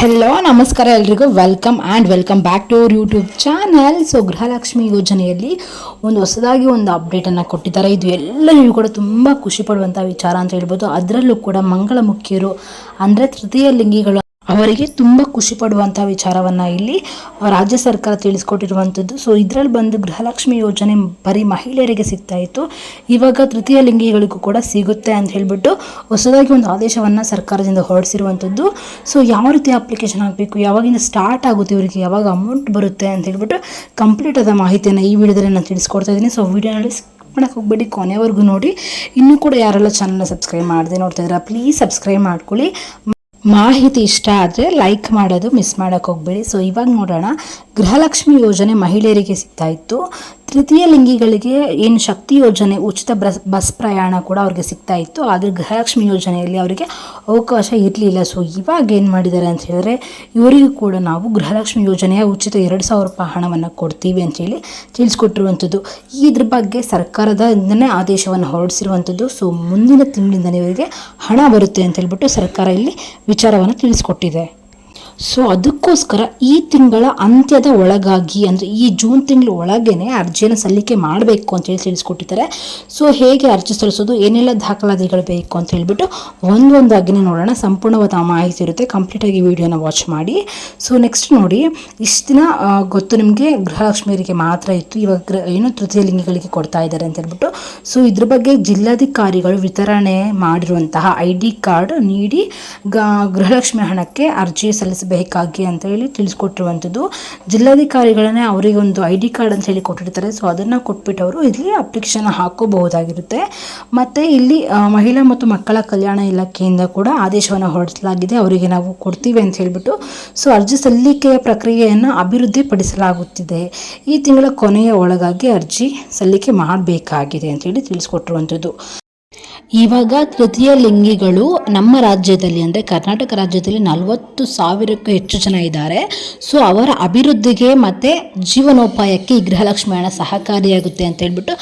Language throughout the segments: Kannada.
ಹೆಲೋ ನಮಸ್ಕಾರ ಎಲ್ರಿಗೂ. Welcome and welcome back to our YouTube channel so Gruhalakshmi ಯೋಜನೆಯಲ್ಲಿ ಒಂದು ಹೊಸದಾಗಿ ಒಂದು ಅಪ್ಡೇಟನ್ನು ಕೊಟ್ಟಿದ್ದಾರೆ. ಇದು ಎಲ್ಲರಿಗೂ ಕೂಡ ತುಂಬ ಖುಷಿ ಪಡುವಂಥ ವಿಚಾರ ಅಂತ ಹೇಳ್ಬೋದು. ಅದರಲ್ಲೂ ಕೂಡ ಮಂಗಳ ಮುಖ್ಯರು ಅಂದರೆ ತೃತೀಯ ಲಿಂಗಿಗಳು ಅವರಿಗೆ ತುಂಬ ಖುಷಿ ಪಡುವಂಥ ವಿಚಾರವನ್ನು ಇಲ್ಲಿ ರಾಜ್ಯ ಸರ್ಕಾರ ತಿಳಿಸ್ಕೊಟ್ಟಿರುವಂಥದ್ದು ಸೊ ಇದರಲ್ಲಿ ಬಂದು ಗೃಹಲಕ್ಷ್ಮಿ ಯೋಜನೆ ಬರೀ ಮಹಿಳೆಯರಿಗೆ ಸಿಗ್ತಾ ಇತ್ತು. ಇವಾಗ ತೃತೀಯ ಲಿಂಗಿಗಳಿಗೂ ಕೂಡ ಸಿಗುತ್ತೆ ಅಂತ ಹೇಳಿಬಿಟ್ಟು ಹೊಸದಾಗಿ ಒಂದು ಆದೇಶವನ್ನು ಸರ್ಕಾರದಿಂದ ಹೊರಡಿಸಿರುವಂಥದ್ದು ಸೊ ಯಾವ ರೀತಿ ಅಪ್ಲಿಕೇಶನ್ ಹಾಕಬೇಕು ಯಾವಾಗಿಂದ ಸ್ಟಾರ್ಟ್ ಆಗುತ್ತೆ ಇವರಿಗೆ? ಯಾವಾಗ ಅಮೌಂಟ್ ಬರುತ್ತೆ ಅಂತ ಹೇಳ್ಬಿಟ್ಟು ಕಂಪ್ಲೀಟ್ ಆದ ಮಾಹಿತಿಯನ್ನು ಈ ವಿಡಿಯೋದಲ್ಲಿ ನಾನು ತಿಳಿಸ್ಕೊಡ್ತಾ ಇದ್ದೀನಿ. ಸೊ ವಿಡಿಯೋನಲ್ಲಿ ಮಾಡಕ್ಕೆ ಹೋಗ್ಬೇಡಿ. ಕೊನೆವರೆಗೂ ನೋಡಿ. ಇನ್ನೂ ಕೂಡ ಯಾರೆಲ್ಲ ಚಾನಲ್ನ ಸಬ್ಸ್ಕ್ರೈಬ್ ಮಾಡದೆ ನೋಡ್ತಾ ಇದ್ದೀರಾ ಪ್ಲೀಸ್ ಸಬ್ಸ್ಕ್ರೈಬ್ ಮಾಡ್ಕೊಳ್ಳಿ. ಮಾಹಿತಿ ಇಷ್ಟ ಆದರೆ ಲೈಕ್ ಮಾಡೋದು ಮಿಸ್ ಮಾಡೋಕ್ಕೆ ಹೋಗಬೇಡಿ. ಸೊ ಇವಾಗ ನೋಡೋಣ ಗೃಹಲಕ್ಷ್ಮಿ ಯೋಜನೆ ಮಹಿಳೆಯರಿಗೆ ಸಿಗ್ತಾ ಇತ್ತು. ತೃತೀಯ ಲಿಂಗಿಗಳಿಗೆ ಏನು ಶಕ್ತಿ ಯೋಜನೆ, ಉಚಿತ ಬಸ್ ಪ್ರಯಾಣ ಕೂಡ ಅವ್ರಿಗೆ ಸಿಗ್ತಾ ಇತ್ತು. ಆದರೆ ಗೃಹಲಕ್ಷ್ಮಿ ಯೋಜನೆಯಲ್ಲಿ ಅವರಿಗೆ ಅವಕಾಶ ಇರಲಿಲ್ಲ. ಸೊ ಇವಾಗ ಏನು ಮಾಡಿದ್ದಾರೆ ಅಂತ ಹೇಳಿದ್ರೆ, ಇವರಿಗೂ ಕೂಡ ನಾವು ಗೃಹಲಕ್ಷ್ಮಿ ಯೋಜನೆಯ ಉಚಿತ ಎರಡು ಸಾವಿರ ರೂಪಾಯಿ ಹಣವನ್ನು ಕೊಡ್ತೀವಿ ಅಂತೇಳಿ ತಿಳಿಸ್ಕೊಟ್ಟಿರುವಂಥದ್ದು. ಇದ್ರ ಬಗ್ಗೆ ಸರ್ಕಾರದಿಂದನೇ ಆದೇಶವನ್ನು ಹೊರಡಿಸಿರುವಂಥದ್ದು. ಸೊ ಮುಂದಿನ ತಿಂಗಳಿಂದನೇ ಇವರಿಗೆ ಹಣ ಬರುತ್ತೆ ಅಂತ ಹೇಳ್ಬಿಟ್ಟು ಸರ್ಕಾರ ಇಲ್ಲಿ ವಿಚಾರವನ್ನು ತಿಳಿಸ್ಕೊಟ್ಟಿದೆ. ಸೊ ಅದಕ್ಕೋಸ್ಕರ ಈ ತಿಂಗಳ ಅಂತ್ಯದ ಒಳಗಾಗಿ, ಅಂದರೆ ಈ ಜೂನ್ ತಿಂಗಳ ಒಳಗೇನೆ ಅರ್ಜಿಯನ್ನು ಸಲ್ಲಿಕೆ ಮಾಡಬೇಕು ಅಂತೇಳಿ ತಿಳಿಸ್ಕೊಟ್ಟಿದ್ದಾರೆ. ಸೊ ಹೇಗೆ ಅರ್ಜಿ ಸಲ್ಲಿಸೋದು, ಏನೆಲ್ಲ ದಾಖಲಾತಿಗಳು ಬೇಕು ಅಂತ ಹೇಳಿಬಿಟ್ಟು ಒಂದೊಂದಾಗಿನೇ ನೋಡೋಣ. ಸಂಪೂರ್ಣವಾದ ಮಾಹಿತಿ ಇರುತ್ತೆ. ಕಂಪ್ಲೀಟಾಗಿ ವಿಡಿಯೋನ ವಾಚ್ ಮಾಡಿ. ಸೊ ನೆಕ್ಸ್ಟ್ ನೋಡಿ, ಇಷ್ಟು ದಿನ ಗೊತ್ತು ನಿಮಗೆ ಗೃಹಲಕ್ಷ್ಮಿಯರಿಗೆ ಮಾತ್ರ ಇತ್ತು. ಇವಾಗ ಗೃಹ, ಏನು ತೃತೀಯ ಲಿಂಗಿಗಳಿಗೆ ಕೊಡ್ತಾ ಇದ್ದಾರೆ ಅಂತ ಹೇಳ್ಬಿಟ್ಟು. ಸೊ ಇದ್ರ ಬಗ್ಗೆ ಜಿಲ್ಲಾಧಿಕಾರಿಗಳು ವಿತರಣೆ ಮಾಡಿರುವಂತಹ ಐ ಡಿ ಕಾರ್ಡ್ ನೀಡಿ ಗೃಹಲಕ್ಷ್ಮಿ ಹಣಕ್ಕೆ ಅರ್ಜಿ ಸಲ್ಲಿಸಬೇಕಾಗಿ ಅಂತ ಹೇಳಿ ತಿಳಿಸ್ಕೊಟ್ಟಿರುವಂಥದ್ದು. ಜಿಲ್ಲಾಧಿಕಾರಿಗಳನ್ನೇ ಅವರಿಗೆ ಒಂದು ಐ ಡಿ ಕಾರ್ಡ್ ಅಂತ ಹೇಳಿ ಕೊಟ್ಟಿರ್ತಾರೆ. ಸೊ ಅದನ್ನು ಕೊಟ್ಬಿಟ್ಟು ಅವರು ಇಲ್ಲಿ ಅಪ್ಲಿಕೇಶನ್ ಹಾಕೋಬಹುದಾಗಿರುತ್ತೆ. ಮತ್ತು ಇಲ್ಲಿ ಮಹಿಳಾ ಮತ್ತು ಮಕ್ಕಳ ಕಲ್ಯಾಣ ಇಲಾಖೆಯಿಂದ ಕೂಡ ಆದೇಶವನ್ನು ಹೊರಡಿಸಲಾಗಿದೆ. ಅವರಿಗೆ ನಾವು ಕೊಡ್ತೀವಿ ಅಂತ ಹೇಳ್ಬಿಟ್ಟು. ಸೊ ಅರ್ಜಿ ಸಲ್ಲಿಕೆಯ ಪ್ರಕ್ರಿಯೆಯನ್ನು ಅಭಿವೃದ್ಧಿಪಡಿಸಲಾಗುತ್ತಿದೆ. ಈ ತಿಂಗಳ ಕೊನೆಯ ಒಳಗಾಗಿ ಅರ್ಜಿ ಸಲ್ಲಿಕೆ ಮಾಡಬೇಕಾಗಿದೆ ಅಂತೇಳಿ ತಿಳಿಸ್ಕೊಟ್ಟಿರುವಂಥದ್ದು. ಇವಾಗ ತೃತೀಯ ಲಿಂಗಿಗಳು ನಮ್ಮ ರಾಜ್ಯದಲ್ಲಿ ಅಂದರೆ ಕರ್ನಾಟಕ ರಾಜ್ಯದಲ್ಲಿ ನಲವತ್ತು ಸಾವಿರಕ್ಕೂ ಹೆಚ್ಚು ಜನ ಇದ್ದಾರೆ. ಸೊ ಅವರ ಅಭಿವೃದ್ಧಿಗೆ ಮತ್ತು ಜೀವನೋಪಾಯಕ್ಕೆ ಈ ಗೃಹಲಕ್ಷ್ಮಿ ಹಣ ಸಹಕಾರಿಯಾಗುತ್ತೆ ಅಂತ ಹೇಳ್ಬಿಟ್ಟು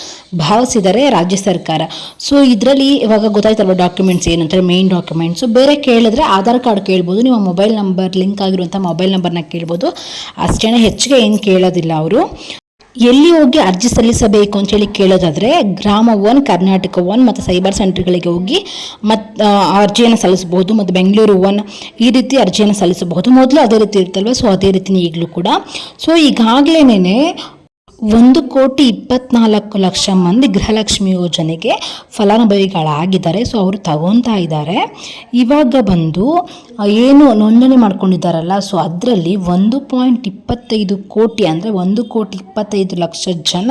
ಭಾವಿಸಿದ್ದಾರೆ ರಾಜ್ಯ ಸರ್ಕಾರ. ಸೊ ಇದರಲ್ಲಿ ಇವಾಗ ಗೊತ್ತಾಯ್ತಲ್ವ ಡಾಕ್ಯುಮೆಂಟ್ಸ್ ಏನಂತಾರೆ ಮೇನ್ ಡಾಕ್ಯುಮೆಂಟ್ಸು ಬೇರೆ ಕೇಳಿದ್ರೆ ಆಧಾರ್ ಕಾರ್ಡ್ ಕೇಳ್ಬೋದು, ನಿಮ್ಮ ಮೊಬೈಲ್ ನಂಬರ್ ಲಿಂಕ್ ಆಗಿರುವಂಥ ಮೊಬೈಲ್ ನಂಬರ್ನ ಕೇಳ್ಬೋದು. ಅಷ್ಟೇ ಹೆಚ್ಚಿಗೆ ಏನು ಕೇಳೋದಿಲ್ಲ ಅವರು. ಎಲ್ಲಿ ಹೋಗಿ ಅರ್ಜಿ ಸಲ್ಲಿಸಬೇಕು ಅಂತೇಳಿ ಕೇಳೋದಾದರೆ ಗ್ರಾಮ ಒನ್, ಕರ್ನಾಟಕ ಒನ್ ಮತ್ತು ಸೈಬರ್ ಸೆಂಟರ್ಗಳಿಗೆ ಹೋಗಿ ಮತ್ತು ಅರ್ಜಿಯನ್ನು ಸಲ್ಲಿಸಬಹುದು ಮತ್ತು ಬೆಂಗಳೂರು ಒನ್ ಈ ರೀತಿ ಅರ್ಜಿಯನ್ನು ಸಲ್ಲಿಸಬಹುದು. ಮೊದಲು ಅದೇ ರೀತಿ ಇರ್ತಲ್ವ ಸೊ ಅದೇ ರೀತಿನೇ ಈಗಲೂ ಕೂಡ. ಸೊ ಈಗಾಗಲೇ ಒಂದು ಕೋಟಿ ಇಪ್ಪತ್ನಾಲ್ಕು ಲಕ್ಷ ಮಂದಿ ಗೃಹಲಕ್ಷ್ಮಿ ಯೋಜನೆಗೆ ಫಲಾನುಭವಿಗಳಾಗಿದ್ದಾರೆ. ಸೊ, ಅವರು ತಗೊತಾ ಇದ್ದಾರೆ. ಇವಾಗ ಬಂದು ಏನು ನೋಂದಣಿ ಮಾಡ್ಕೊಂಡಿದ್ದಾರಲ್ಲ, ಸೊ, ಅದರಲ್ಲಿ ಒಂದು ಪಾಯಿಂಟ್ ಇಪ್ಪತ್ತೈದು ಕೋಟಿ ಅಂದರೆ ಒಂದು ಕೋಟಿ ಇಪ್ಪತ್ತೈದು ಲಕ್ಷ ಜನ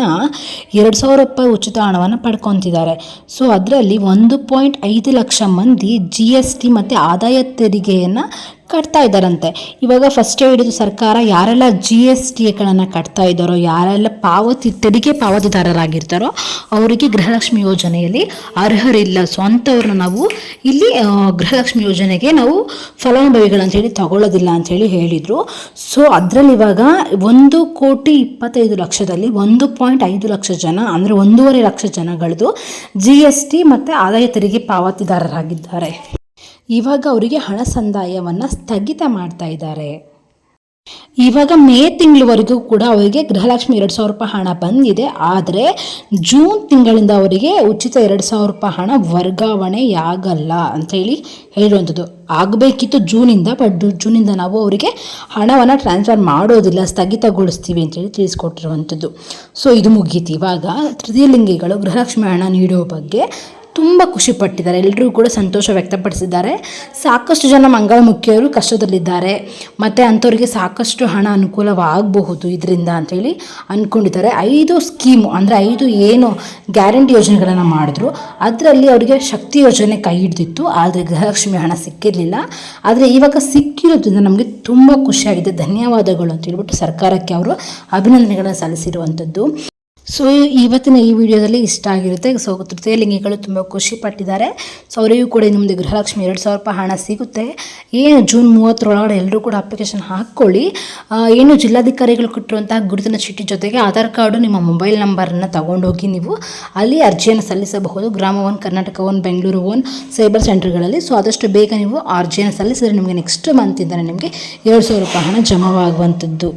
ಎರಡು ಸಾವಿರ ರೂಪಾಯಿ ಉಚಿತ ಹಣವನ್ನು ಪಡ್ಕೊತಿದ್ದಾರೆ. ಸೊ, ಅದರಲ್ಲಿ ಒಂದು ಪಾಯಿಂಟ್ ಐದು ಲಕ್ಷ ಮಂದಿ ಜಿ ಎಸ್ ಟಿ ಮತ್ತು ಆದಾಯ ತೆರಿಗೆಯನ್ನು ಕಟ್ತಾ ಇದ್ದಾರಂತೆ. ಇವಾಗ ಫಸ್ಟ್ ಹಿಡಿದು ಸರ್ಕಾರ ಯಾರೆಲ್ಲ ಜಿ ಎಸ್ ಟಿಗಳನ್ನು ಕಟ್ತಾ ಇದ್ದಾರೋ, ಯಾರೆಲ್ಲ ಪಾವತಿ, ತೆರಿಗೆ ಪಾವತಿದಾರರಾಗಿರ್ತಾರೋ ಅವರಿಗೆ ಗೃಹಲಕ್ಷ್ಮಿ ಯೋಜನೆಯಲ್ಲಿ ಅರ್ಹರಿಲ್ಲ. ಸೊ ಅಂಥವ್ರನ್ನ ನಾವು ಇಲ್ಲಿ ಗೃಹಲಕ್ಷ್ಮಿ ಯೋಜನೆಗೆ ನಾವು ಫಲಾನುಭವಿಗಳಂತ ಹೇಳಿ ತಗೊಳ್ಳೋದಿಲ್ಲ ಅಂತ ಹೇಳಿ ಹೇಳಿದರು. ಸೊ ಅದರಲ್ಲಿ ಇವಾಗ ಒಂದು ಕೋಟಿ ಇಪ್ಪತ್ತೈದು ಲಕ್ಷದಲ್ಲಿ ಒಂದು ಪಾಯಿಂಟ್ ಐದು ಲಕ್ಷ ಜನ, ಅಂದರೆ ಒಂದೂವರೆ ಲಕ್ಷ ಜನಗಳದು ಜಿ ಎಸ್ ಟಿ ಮತ್ತು ಆದಾಯ ತೆರಿಗೆ ಪಾವತಿದಾರರಾಗಿದ್ದಾರೆ. ಇವಾಗ ಅವರಿಗೆ ಹಣ ಸಂದಾಯವನ್ನು ಸ್ಥಗಿತ ಮಾಡ್ತಾ ಇದ್ದಾರೆ. ಇವಾಗ ಮೇ ತಿಂಗಳವರೆಗೂ ಕೂಡ ಅವರಿಗೆ ಗೃಹಲಕ್ಷ್ಮಿ ಎರಡು ಸಾವಿರ ರೂಪಾಯಿ ಹಣ ಬಂದಿದೆ. ಆದರೆ ಜೂನ್ ತಿಂಗಳಿಂದ ಅವರಿಗೆ ಉಚಿತ ಎರಡು ಸಾವಿರ ರೂಪಾಯಿ ಹಣ ವರ್ಗಾವಣೆಯಾಗಲ್ಲ ಅಂತೇಳಿ ಹೇಳುವಂಥದ್ದು. ಆಗಬೇಕಿತ್ತು ಜೂನಿಂದ, ಬಟ್ ಜೂನಿಂದ ನಾವು ಅವರಿಗೆ ಹಣವನ್ನು ಟ್ರಾನ್ಸ್ಫರ್ ಮಾಡೋದಿಲ್ಲ, ಸ್ಥಗಿತಗೊಳಿಸ್ತೀವಿ ಅಂತೇಳಿ ತಿಳಿಸ್ಕೊಟ್ಟಿರುವಂಥದ್ದು. ಸೊ ಇದು ಮುಗೀತು. ಇವಾಗ ತೃತೀಯ ಲಿಂಗಿಗಳು ಗೃಹಲಕ್ಷ್ಮಿ ಹಣ ನೀಡೋ ಬಗ್ಗೆ ತುಂಬ ಖುಷಿಪಟ್ಟಿದ್ದಾರೆ ಎಲ್ಲರೂ ಕೂಡ ಸಂತೋಷ ವ್ಯಕ್ತಪಡಿಸಿದ್ದಾರೆ. ಸಾಕಷ್ಟು ಜನ ಮಂಗಳಮುಖಿಯರು ಕಷ್ಟದಲ್ಲಿದ್ದಾರೆ. ಮತ್ತು ಅಂಥವ್ರಿಗೆ ಸಾಕಷ್ಟು ಹಣ ಅನುಕೂಲವಾಗಬಹುದು ಇದರಿಂದ ಅಂಥೇಳಿ ಅಂದ್ಕೊಂಡಿದ್ದಾರೆ ಐದು ಸ್ಕೀಮು ಅಂದರೆ ಐದು ಏನು ಗ್ಯಾರಂಟಿ ಯೋಜನೆಗಳನ್ನು ಮಾಡಿದ್ರು. ಅದರಲ್ಲಿ ಅವರಿಗೆ ಶಕ್ತಿ ಯೋಜನೆ ಕೈ ಹಿಡಿದಿತ್ತು. ಆದರೆ ಗೃಹಲಕ್ಷ್ಮಿ ಹಣ ಸಿಕ್ಕಿರಲಿಲ್ಲ. ಆದರೆ ಇವಾಗ ಸಿಕ್ಕಿರೋದ್ರಿಂದ ನಮಗೆ ತುಂಬ ಖುಷಿಯಾಗಿದೆ. ಧನ್ಯವಾದಗಳು ಅಂತ ಹೇಳ್ಬಿಟ್ಟು ಸರ್ಕಾರಕ್ಕೆ ಅವರು ಅಭಿನಂದನೆಗಳನ್ನು ಸಲ್ಲಿಸಿರುವಂಥದ್ದು. ಸೊ ಇವತ್ತಿನ ಈ ವಿಡಿಯೋದಲ್ಲಿ ಇಷ್ಟ ಆಗಿರುತ್ತೆ. ಸೊ ತೃತೀಯ ಲಿಂಗಿಗಳು ತುಂಬ ಖುಷಿ ಪಟ್ಟಿದ್ದಾರೆ ಸೊ ಅವರಿಗೂ ಕೂಡ ನಿಮ್ಮದು ಗೃಹಲಕ್ಷ್ಮಿ ಎರಡು ಸಾವಿರ ರೂಪಾಯಿ ಹಣ ಸಿಗುತ್ತೆ. ಏನು, ಜೂನ್ ಮೂವತ್ತರೊಳಗಡೆ ಎಲ್ಲರೂ ಕೂಡ ಅಪ್ಲಿಕೇಶನ್ ಹಾಕ್ಕೊಳ್ಳಿ. ಏನು ಜಿಲ್ಲಾಧಿಕಾರಿಗಳು ಕೊಟ್ಟಿರುವಂತಹ ಗುರುತಿನ ಚೀಟಿ ಜೊತೆಗೆ ಆಧಾರ್ ಕಾರ್ಡು ನಿಮ್ಮ ಮೊಬೈಲ್ ನಂಬರನ್ನು ತಗೊಂಡೋಗಿ ನೀವು ಅಲ್ಲಿ ಅರ್ಜಿಯನ್ನು ಸಲ್ಲಿಸಬಹುದು. Grama one, Karnataka one, Bengaluru one, cyber ಸೆಂಟರ್ಗಳಲ್ಲಿ. So ಆದಷ್ಟು ಬೇಗ ನೀವು ಅರ್ಜಿಯನ್ನು ಸಲ್ಲಿಸಿದರೆ ನಿಮಗೆ ನೆಕ್ಸ್ಟ್ ಮಂತಿಂದ ನಿಮಗೆ ಎರಡು ಸಾವಿರ ರೂಪಾಯಿ ಹಣ ಜಮಾವಾಗುವಂಥದ್ದು.